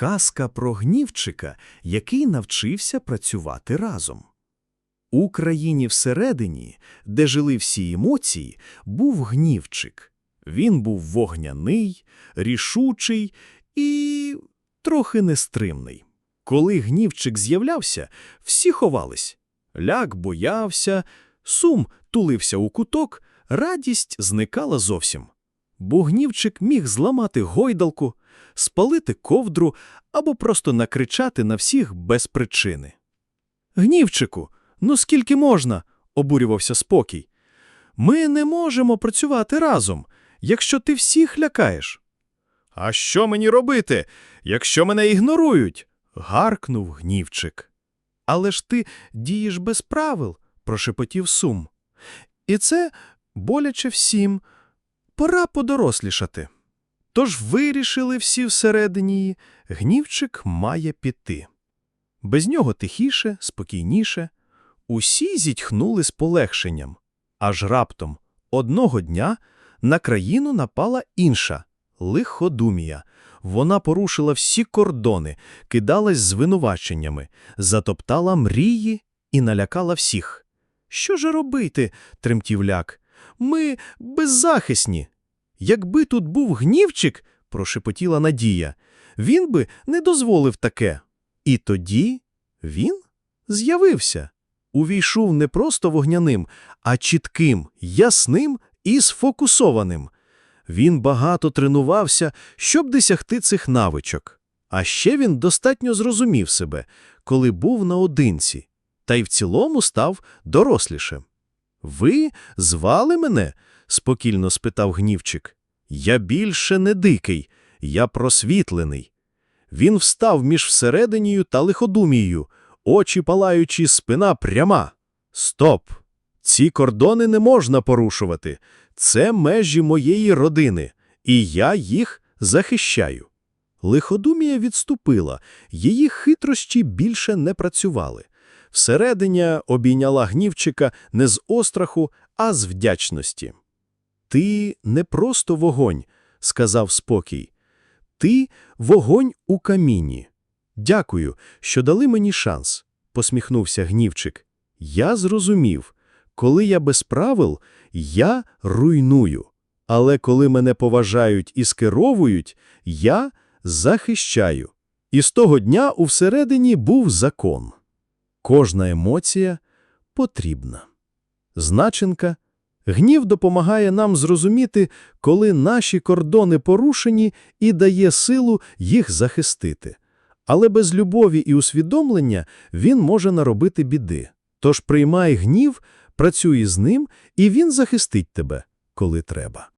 Казка про гнівчика, який навчився працювати разом. У країні всередині, де жили всі емоції, був гнівчик. Він був вогняний, рішучий і трохи нестримний. Коли гнівчик з'являвся, всі ховались. Ляк боявся, сум тулився у куток, радість зникала зовсім. Бо гнівчик міг зламати гойдалку, спалити ковдру або просто накричати на всіх без причини. Гнівчику, ну скільки можна? обурювався спокій. Ми не можемо працювати разом, якщо ти всіх лякаєш. А що мені робити, якщо мене ігнорують? гаркнув гнівчик. Але ж ти дієш без правил, прошепотів сум. І це боляче всім. Пора подорослішати. Тож вирішили всі всередині, гнівчик має піти. Без нього тихіше, спокійніше. Усі зітхнули з полегшенням. Аж раптом одного дня на країну напала інша – лиходумія. Вона порушила всі кордони, кидалась звинуваченнями, затоптала мрії і налякала всіх. Що ж робити? тремтів ляк. Ми беззахисні. Якби тут був гнівчик, прошепотіла Надія, він би не дозволив таке. І тоді він з'явився. Увійшов не просто вогняним, а чітким, ясним і сфокусованим. Він багато тренувався, щоб досягти цих навичок. А ще він достатньо зрозумів себе, коли був наодинці, та й в цілому став дорослішим. Ви звали мене? спокійно спитав гнівчик. Я більше не дикий, я просвітлений. Він встав між всерединію та лиходумією, очі палаючі, спина пряма. Стоп! Ці кордони не можна порушувати. Це межі моєї родини, і я їх захищаю. Лиходумія відступила, її хитрощі більше не працювали. Всерединя обійняла гнівчика не з остраху, а з вдячності. Ти не просто вогонь, сказав спокій. Ти вогонь у каміні. Дякую, що дали мені шанс, посміхнувся гнівчик. Я зрозумів, коли я без правил, я руйную. Але коли мене поважають і скеровують, я захищаю. І з того дня у всередині був закон. Кожна емоція потрібна. Значенка Гнів допомагає нам зрозуміти, коли наші кордони порушені і дає силу їх захистити. Але без любові і усвідомлення він може наробити біди. Тож приймай гнів, працюй з ним, і він захистить тебе, коли треба.